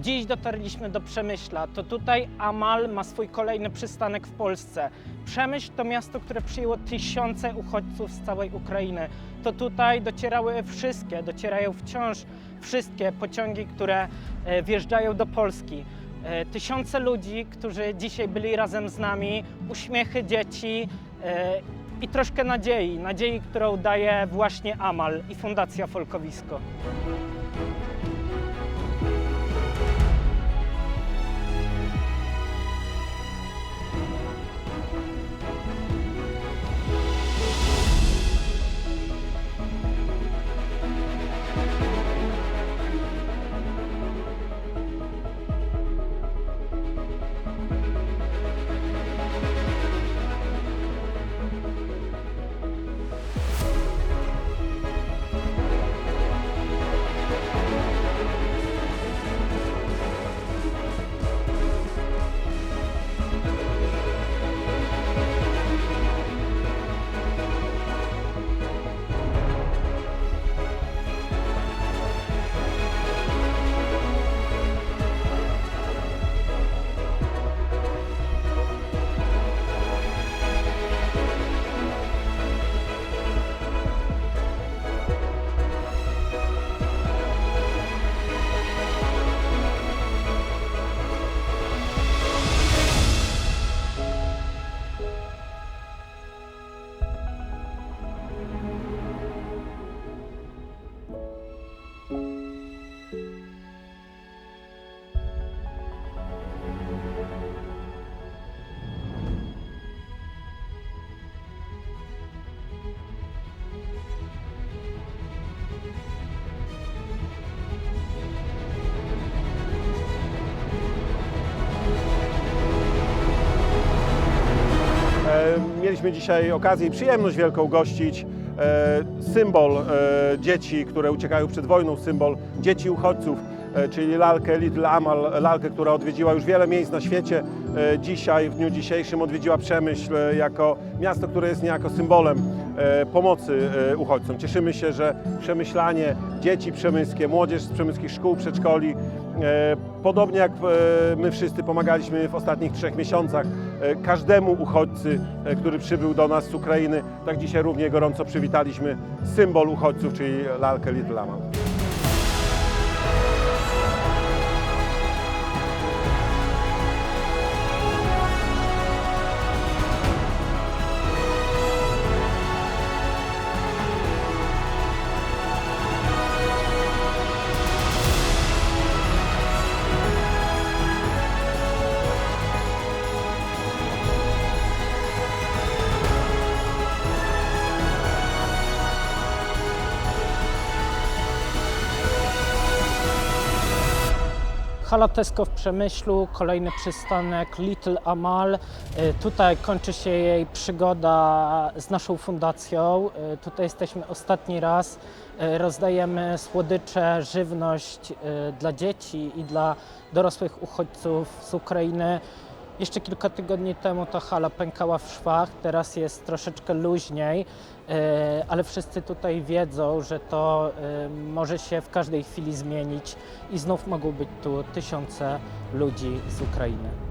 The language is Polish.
Dziś dotarliśmy do Przemyśla. To tutaj Amal ma swój kolejny przystanek w Polsce. Przemyśl to miasto, które przyjęło tysiące uchodźców z całej Ukrainy. To tutaj docierały wszystkie, docierają wciąż wszystkie pociągi, które e, wjeżdżają do Polski. E, Tysiące ludzi, którzy dzisiaj byli razem z nami, uśmiechy dzieci e, i troszkę nadziei. Nadziei, którą daje właśnie Amal i Fundacja Folkowisko. Mieliśmy dzisiaj okazję i przyjemność wielką gościć e, symbol e, dzieci, które uciekają przed wojną, symbol dzieci uchodźców, e, czyli lalkę Little Amal, lalkę, która odwiedziła już wiele miejsc na świecie. Dzisiaj, w dniu dzisiejszym odwiedziła Przemyśl jako miasto, które jest niejako symbolem pomocy e, uchodźcom. Cieszymy się, że przemyślanie, dzieci przemyskie, młodzież z przemyskich szkół, przedszkoli, E, Podobnie jak e, my wszyscy pomagaliśmy w ostatnich trzech miesiącach e, każdemu uchodźcy, e, który przybył do nas z Ukrainy, tak dzisiaj równie gorąco przywitaliśmy symbol uchodźców, czyli lalkę Little Amal. Hala Tesco w Przemyślu, kolejny przystanek Little Amal. E, Tutaj kończy się jej przygoda z naszą fundacją. E, Tutaj jesteśmy ostatni raz. E, Rozdajemy słodycze, żywność dla dzieci i dla dorosłych uchodźców z Ukrainy. Jeszcze kilka tygodni temu ta hala pękała w szwach, teraz jest troszeczkę luźniej, e, ale wszyscy tutaj wiedzą, że to e, może się w każdej chwili zmienić i znów mogą być tu tysiące ludzi z Ukrainy.